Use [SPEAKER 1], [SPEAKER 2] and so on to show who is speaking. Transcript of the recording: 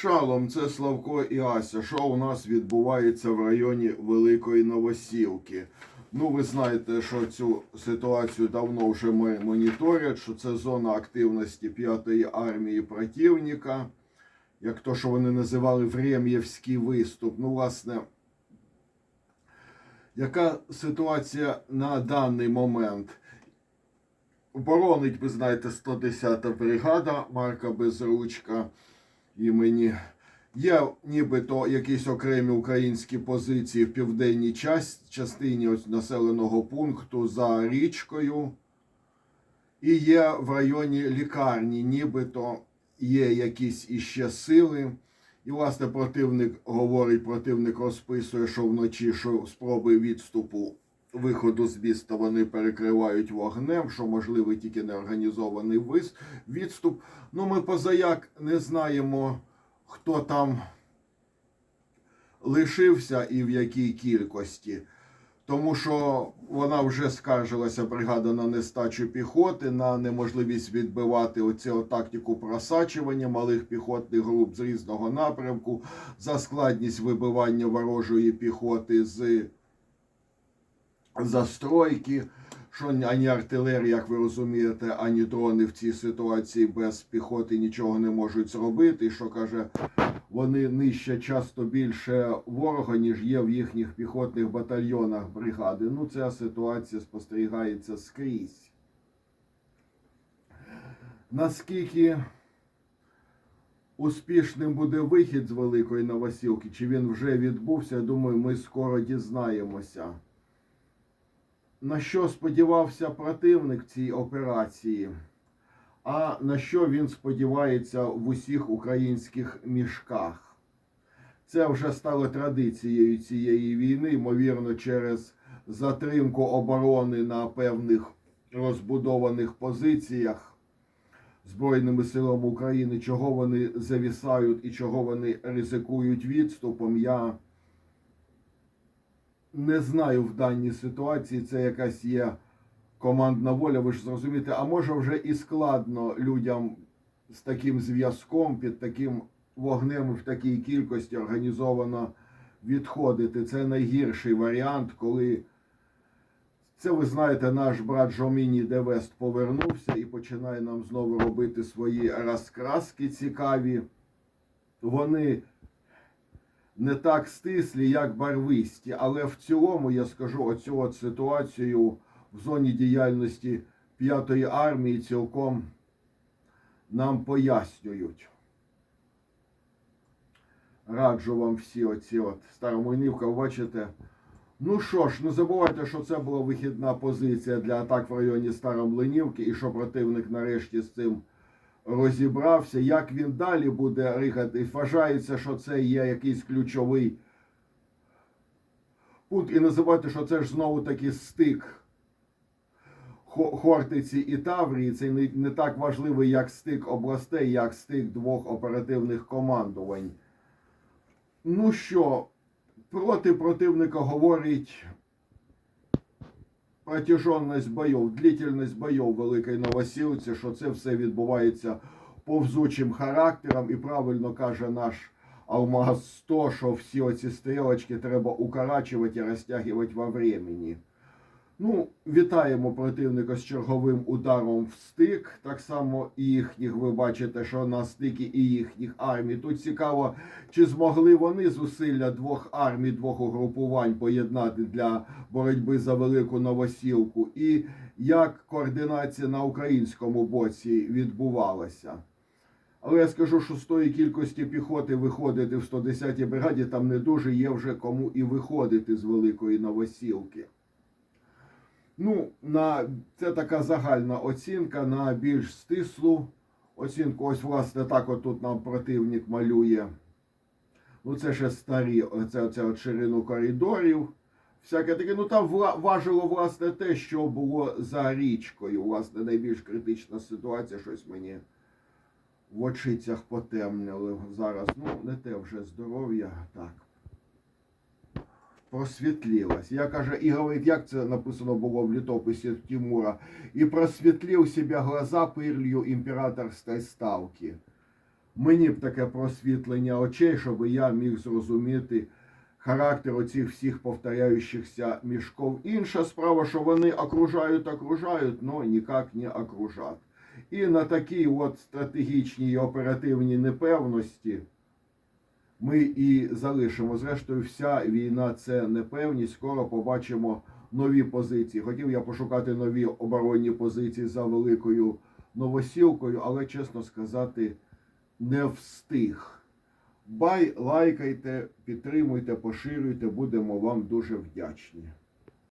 [SPEAKER 1] Шалом, це Славко і Ася. Що у нас відбувається в районі Великої Новосілки? Ну, ви знаєте, що цю ситуацію давно вже ми моніторять, що це зона активності 5-ї армії противника, як то, що вони називали Врем'євський виступ. Ну, власне, яка ситуація на даний момент? Боронить, ви знаєте, 110-та бригада Марка Безручка імені. Є нібито якісь окремі українські позиції в південній час- частині ось населеного пункту за річкою. І є в районі лікарні, нібито є якісь іще сили. І, власне, противник говорить, противник розписує, що вночі що спроби відступу виходу з міста вони перекривають вогнем, що можливий тільки неорганізований вис- відступ. Ну, ми позаяк не знаємо, хто там лишився і в якій кількості. Тому що вона вже скаржилася бригада на нестачу піхоти, на неможливість відбивати оцю тактику просачування малих піхотних груп з різного напрямку, за складність вибивання ворожої піхоти з застройки, що ані артилерія, як ви розумієте, ані дрони в цій ситуації без піхоти нічого не можуть зробити. Що каже, вони нищать часто більше ворога, ніж є в їхніх піхотних батальйонах бригади. Ну, ця ситуація спостерігається скрізь. Наскільки успішним буде вихід з Великої Новосілки, чи він вже відбувся, я думаю, ми скоро дізнаємося. На що сподівався противник цій операції, а на що він сподівається в усіх українських мішках. Це вже стало традицією цієї війни, ймовірно, через затримку оборони на певних розбудованих позиціях Збройними силами України, чого вони завісають і чого вони ризикують відступом. Я не знаю в даній ситуації, це якась є командна воля, ви ж зрозумієте, а може вже і складно людям з таким зв'язком, під таким вогнем в такій кількості організовано відходити. Це найгірший варіант, коли це, ви знаєте, наш брат Жоміні Девест повернувся і починає нам знову робити свої розкраски цікаві. Вони не так стислі, як барвисті, але в цілому я скажу оцю от ситуацію в зоні діяльності 5-ї армії цілком нам пояснюють. Раджу вам всі оці от старомойнівка, бачите. Ну що ж, не забувайте, що це була вихідна позиція для атак в районі Старомлинівки і що противник нарешті з цим розібрався. Як він далі буде рихати? Вважається, що це є якийсь ключовий пункт. І забувайте, що це ж знову таки стик Хортиці і Таврії. Це не, не так важливий, як стик областей, як стик двох оперативних командувань. Ну що, проти противника говорить протяженность бойов, длительність бойов Великої Новосілці, що це все відбувається повзучим характером, і правильно каже наш Алмаз 100, що всі оці стрілочки треба укорачувати і розтягувати во времени. Ну, вітаємо противника з черговим ударом в стик. Так само і їхніх, ви бачите, що на стикі і їхніх армій. Тут цікаво, чи змогли вони зусилля двох армій, двох угрупувань поєднати для боротьби за велику новосілку, і як координація на українському боці відбувалася. Але я скажу, що з тої кількості піхоти виходити в 110-й бригаді там не дуже є вже кому і виходити з великої новосілки. Ну, на, це така загальна оцінка на більш стислу оцінку. Ось, власне, так отут нам противник малює. Ну, це ще старі, оце, оце от ширину коридорів. Всяке таке, ну там важило, власне, те, що було за річкою. Власне, найбільш критична ситуація, щось мені в очицях потемнили зараз. Ну, не те вже здоров'я, так. Просвітлілась. Я каже, і говорить, як це написано було в літописі Тимура, і просвітлив себе глаза пирлью імператорської ставки. мені б таке просвітлення очей, щоб я міг зрозуміти характер оцих всіх повторяючихся мішков. Інша справа, що вони окружають, окружають, но ніяк не окружать. І на такій от стратегічній і оперативній непевності ми і залишимо. Зрештою, вся війна це непевність. Скоро побачимо нові позиції. Хотів я пошукати нові оборонні позиції за великою новосілкою, але чесно сказати, не встиг. Бай, лайкайте, підтримуйте, поширюйте, будемо вам дуже вдячні.